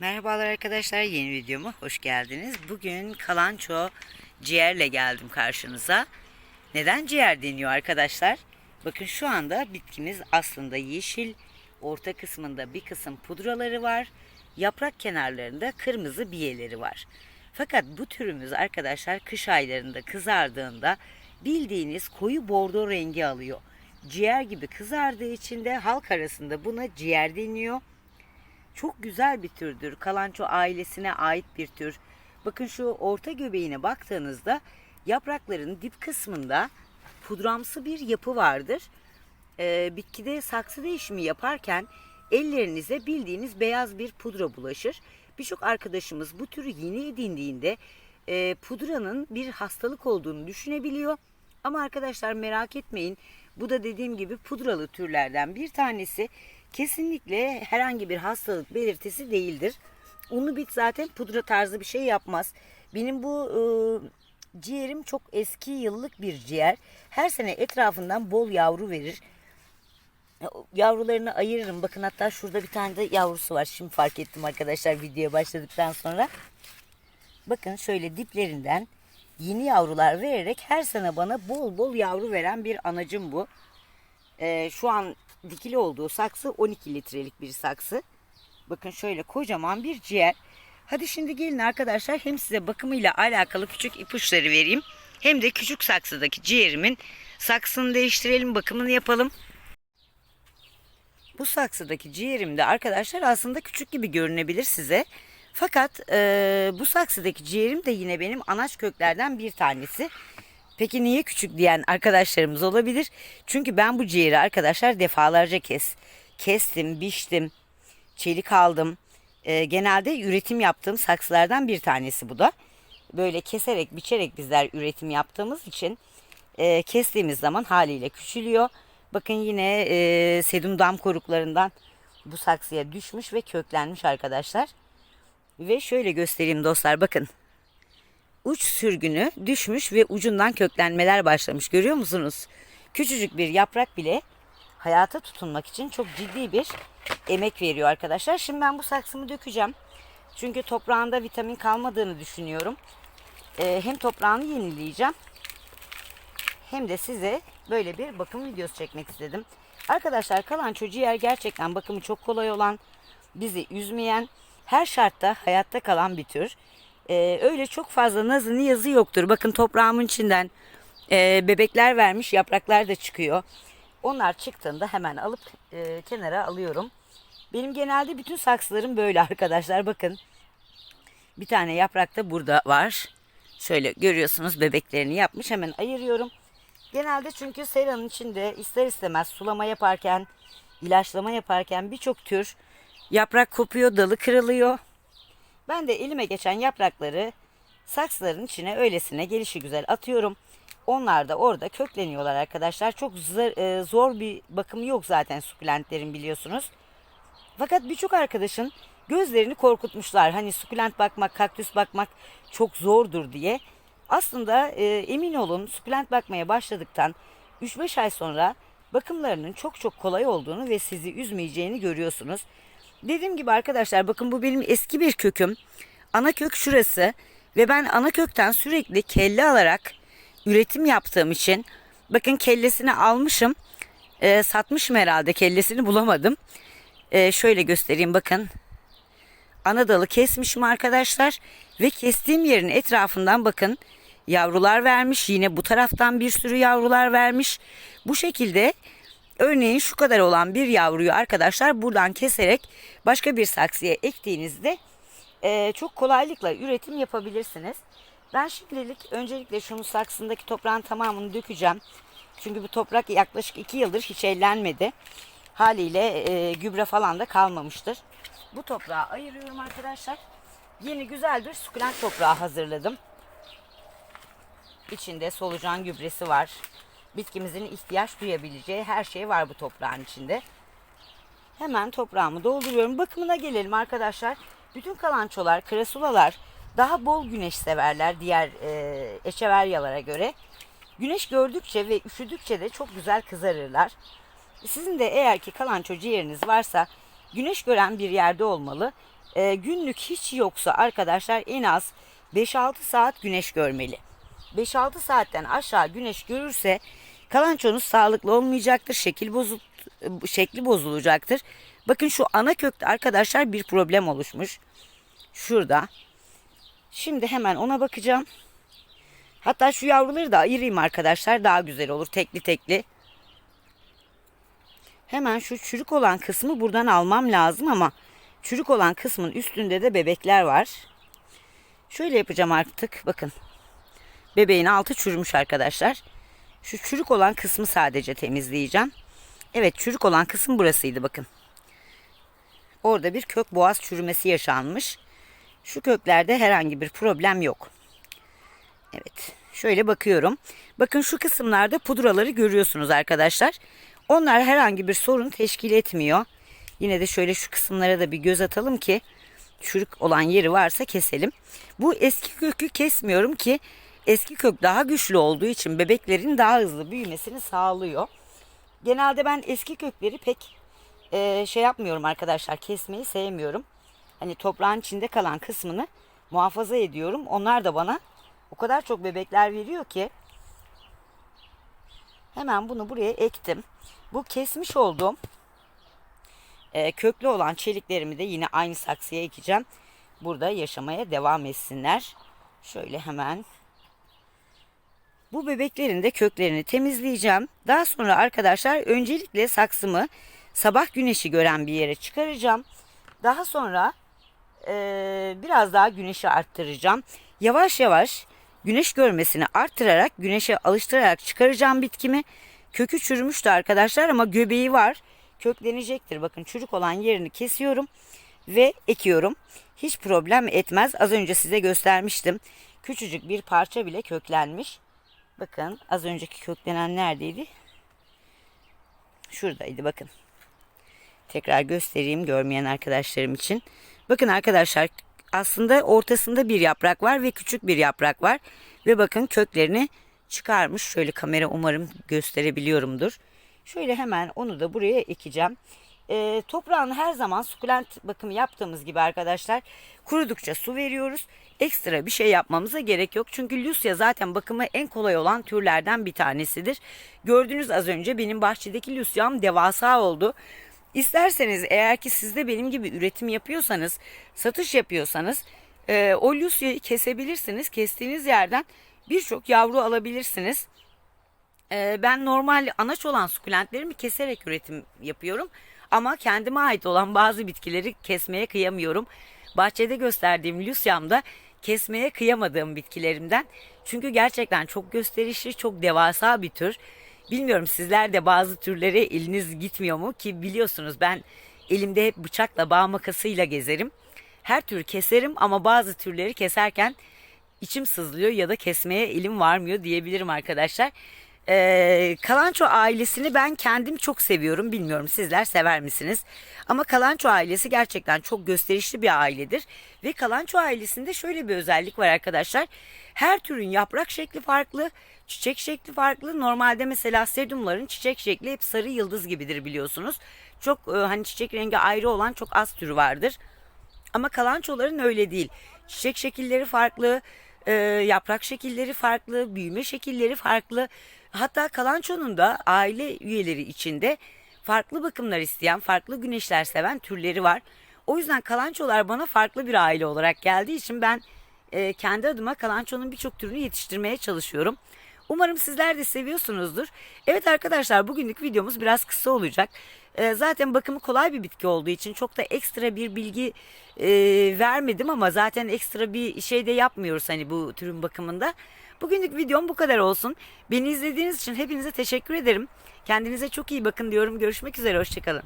Merhabalar arkadaşlar yeni videoma hoş geldiniz. Bugün kalanço ciğerle geldim karşınıza. Neden ciğer deniyor arkadaşlar? Bakın şu anda bitkimiz aslında yeşil. Orta kısmında bir kısım pudraları var. Yaprak kenarlarında kırmızı biyeleri var. Fakat bu türümüz arkadaşlar kış aylarında kızardığında bildiğiniz koyu bordo rengi alıyor. Ciğer gibi kızardığı için de halk arasında buna ciğer deniyor. Çok güzel bir türdür. Kalanço ailesine ait bir tür. Bakın şu orta göbeğine baktığınızda yaprakların dip kısmında pudramsı bir yapı vardır. Ee, bitkide saksı değişimi yaparken ellerinize bildiğiniz beyaz bir pudra bulaşır. Birçok arkadaşımız bu türü yeni edindiğinde e, pudranın bir hastalık olduğunu düşünebiliyor. Ama arkadaşlar merak etmeyin. Bu da dediğim gibi pudralı türlerden bir tanesi. Kesinlikle herhangi bir hastalık belirtisi değildir. Unlu bit zaten pudra tarzı bir şey yapmaz. Benim bu e, ciğerim çok eski yıllık bir ciğer. Her sene etrafından bol yavru verir. Yavrularını ayırırım. Bakın hatta şurada bir tane de yavrusu var. Şimdi fark ettim arkadaşlar videoya başladıktan sonra. Bakın şöyle diplerinden yeni yavrular vererek her sene bana bol bol yavru veren bir anacım bu. Ee, şu an dikili olduğu saksı 12 litrelik bir saksı. Bakın şöyle kocaman bir ciğer. Hadi şimdi gelin arkadaşlar hem size bakımıyla alakalı küçük ipuçları vereyim. Hem de küçük saksıdaki ciğerimin saksını değiştirelim bakımını yapalım. Bu saksıdaki ciğerimde arkadaşlar aslında küçük gibi görünebilir size. Fakat e, bu saksıdaki ciğerim de yine benim anaç köklerden bir tanesi. Peki niye küçük diyen arkadaşlarımız olabilir? Çünkü ben bu ciğeri arkadaşlar defalarca kes. Kestim, biçtim, çelik aldım. E, genelde üretim yaptığım saksılardan bir tanesi bu da. Böyle keserek, biçerek bizler üretim yaptığımız için e, kestiğimiz zaman haliyle küçülüyor. Bakın yine e, sedum dam koruklarından bu saksıya düşmüş ve köklenmiş arkadaşlar. Ve şöyle göstereyim dostlar bakın. Uç sürgünü düşmüş ve ucundan köklenmeler başlamış görüyor musunuz? Küçücük bir yaprak bile hayata tutunmak için çok ciddi bir emek veriyor arkadaşlar. Şimdi ben bu saksımı dökeceğim. Çünkü toprağında vitamin kalmadığını düşünüyorum. Ee, hem toprağını yenileyeceğim hem de size böyle bir bakım videosu çekmek istedim. Arkadaşlar kalanço ciğer gerçekten bakımı çok kolay olan, bizi üzmeyen, her şartta hayatta kalan bir tür. Ee, öyle çok fazla nazı niyazı yoktur. Bakın toprağımın içinden e, bebekler vermiş yapraklar da çıkıyor. Onlar çıktığında hemen alıp e, kenara alıyorum. Benim genelde bütün saksılarım böyle arkadaşlar. Bakın bir tane yaprak da burada var. Şöyle görüyorsunuz bebeklerini yapmış. Hemen ayırıyorum. Genelde çünkü seranın içinde ister istemez sulama yaparken, ilaçlama yaparken birçok tür yaprak kopuyor, dalı kırılıyor. Ben de elime geçen yaprakları saksıların içine öylesine gelişi güzel atıyorum. Onlar da orada kökleniyorlar arkadaşlar. Çok zor, e, zor bir bakımı yok zaten sukulentlerin biliyorsunuz. Fakat birçok arkadaşın gözlerini korkutmuşlar. Hani sukulent bakmak, kaktüs bakmak çok zordur diye. Aslında e, emin olun sukulent bakmaya başladıktan 3-5 ay sonra bakımlarının çok çok kolay olduğunu ve sizi üzmeyeceğini görüyorsunuz. Dediğim gibi arkadaşlar bakın bu benim eski bir köküm. Ana kök şurası ve ben ana kökten sürekli kelle alarak üretim yaptığım için bakın kellesini almışım. E, satmışım herhalde kellesini bulamadım. E, şöyle göstereyim bakın. Ana kesmişim arkadaşlar ve kestiğim yerin etrafından bakın yavrular vermiş. Yine bu taraftan bir sürü yavrular vermiş. Bu şekilde örneğin şu kadar olan bir yavruyu arkadaşlar buradan keserek başka bir saksıya ektiğinizde e, çok kolaylıkla üretim yapabilirsiniz. Ben şimdilik öncelikle şunun saksındaki toprağın tamamını dökeceğim. Çünkü bu toprak yaklaşık 2 yıldır hiç ellenmedi. Haliyle e, gübre falan da kalmamıştır. Bu toprağı ayırıyorum arkadaşlar. Yeni güzel bir sukulent toprağı hazırladım. İçinde solucan gübresi var. Bitkimizin ihtiyaç duyabileceği her şey var bu toprağın içinde. Hemen toprağımı dolduruyorum. Bakımına gelelim arkadaşlar. Bütün kalançolar, krasulalar daha bol güneş severler diğer e, echeveryalara göre. Güneş gördükçe ve üşüdükçe de çok güzel kızarırlar. Sizin de eğer ki kalanço ciğeriniz varsa güneş gören bir yerde olmalı. e, günlük hiç yoksa arkadaşlar en az 5-6 saat güneş görmeli. 5-6 saatten aşağı güneş görürse kalançonuz sağlıklı olmayacaktır. Şekil bozul şekli bozulacaktır. Bakın şu ana kökte arkadaşlar bir problem oluşmuş. Şurada. Şimdi hemen ona bakacağım. Hatta şu yavruları da ayırayım arkadaşlar. Daha güzel olur. Tekli tekli. Hemen şu çürük olan kısmı buradan almam lazım ama çürük olan kısmın üstünde de bebekler var. Şöyle yapacağım artık. Bakın. Bebeğin altı çürümüş arkadaşlar. Şu çürük olan kısmı sadece temizleyeceğim. Evet çürük olan kısım burasıydı bakın. Orada bir kök boğaz çürümesi yaşanmış. Şu köklerde herhangi bir problem yok. Evet şöyle bakıyorum. Bakın şu kısımlarda pudraları görüyorsunuz arkadaşlar. Onlar herhangi bir sorun teşkil etmiyor. Yine de şöyle şu kısımlara da bir göz atalım ki çürük olan yeri varsa keselim. Bu eski kökü kesmiyorum ki eski kök daha güçlü olduğu için bebeklerin daha hızlı büyümesini sağlıyor. Genelde ben eski kökleri pek e, şey yapmıyorum arkadaşlar kesmeyi sevmiyorum. Hani toprağın içinde kalan kısmını muhafaza ediyorum. Onlar da bana o kadar çok bebekler veriyor ki hemen bunu buraya ektim. Bu kesmiş olduğum e, köklü olan çeliklerimi de yine aynı saksıya ekeceğim. Burada yaşamaya devam etsinler. Şöyle hemen bu bebeklerin de köklerini temizleyeceğim. Daha sonra arkadaşlar öncelikle saksımı sabah güneşi gören bir yere çıkaracağım. Daha sonra e, biraz daha güneşi arttıracağım. Yavaş yavaş güneş görmesini arttırarak güneşe alıştırarak çıkaracağım bitkimi. Kökü çürümüştü arkadaşlar ama göbeği var. Köklenecektir. Bakın çürük olan yerini kesiyorum ve ekiyorum. Hiç problem etmez. Az önce size göstermiştim. Küçücük bir parça bile köklenmiş. Bakın az önceki köklenen neredeydi? Şuradaydı bakın. Tekrar göstereyim görmeyen arkadaşlarım için. Bakın arkadaşlar aslında ortasında bir yaprak var ve küçük bir yaprak var. Ve bakın köklerini çıkarmış. Şöyle kamera umarım gösterebiliyorumdur. Şöyle hemen onu da buraya ekeceğim. E, toprağın her zaman sukulent bakımı yaptığımız gibi arkadaşlar kurudukça su veriyoruz. Ekstra bir şey yapmamıza gerek yok. Çünkü Lucia zaten bakımı en kolay olan türlerden bir tanesidir. Gördünüz az önce benim bahçedeki Lucia'm devasa oldu. İsterseniz eğer ki siz de benim gibi üretim yapıyorsanız, satış yapıyorsanız e, o Lucia'yı kesebilirsiniz. Kestiğiniz yerden birçok yavru alabilirsiniz. E, ben normal anaç olan sukulentlerimi keserek üretim yapıyorum. Ama kendime ait olan bazı bitkileri kesmeye kıyamıyorum. Bahçede gösterdiğim Lucia'mda kesmeye kıyamadığım bitkilerimden. Çünkü gerçekten çok gösterişli, çok devasa bir tür. Bilmiyorum sizler de bazı türlere eliniz gitmiyor mu ki biliyorsunuz ben elimde hep bıçakla bağ makasıyla gezerim. Her türü keserim ama bazı türleri keserken içim sızlıyor ya da kesmeye elim varmıyor diyebilirim arkadaşlar. Ee, Kalanço ailesini ben kendim çok seviyorum. Bilmiyorum sizler sever misiniz? Ama Kalanço ailesi gerçekten çok gösterişli bir ailedir. Ve Kalanço ailesinde şöyle bir özellik var arkadaşlar. Her türün yaprak şekli farklı, çiçek şekli farklı. Normalde mesela sedumların çiçek şekli hep sarı yıldız gibidir biliyorsunuz. Çok e, hani çiçek rengi ayrı olan çok az türü vardır. Ama kalançoların öyle değil. Çiçek şekilleri farklı, e, yaprak şekilleri farklı, büyüme şekilleri farklı. Hatta kalançonun da aile üyeleri içinde farklı bakımlar isteyen, farklı güneşler seven türleri var. O yüzden kalançolar bana farklı bir aile olarak geldiği için ben e, kendi adıma kalançonun birçok türünü yetiştirmeye çalışıyorum. Umarım sizler de seviyorsunuzdur. Evet arkadaşlar bugünlük videomuz biraz kısa olacak. E, zaten bakımı kolay bir bitki olduğu için çok da ekstra bir bilgi e, vermedim ama zaten ekstra bir şey de yapmıyoruz hani bu türün bakımında. Bugünlük videom bu kadar olsun. Beni izlediğiniz için hepinize teşekkür ederim. Kendinize çok iyi bakın diyorum. Görüşmek üzere. Hoşçakalın.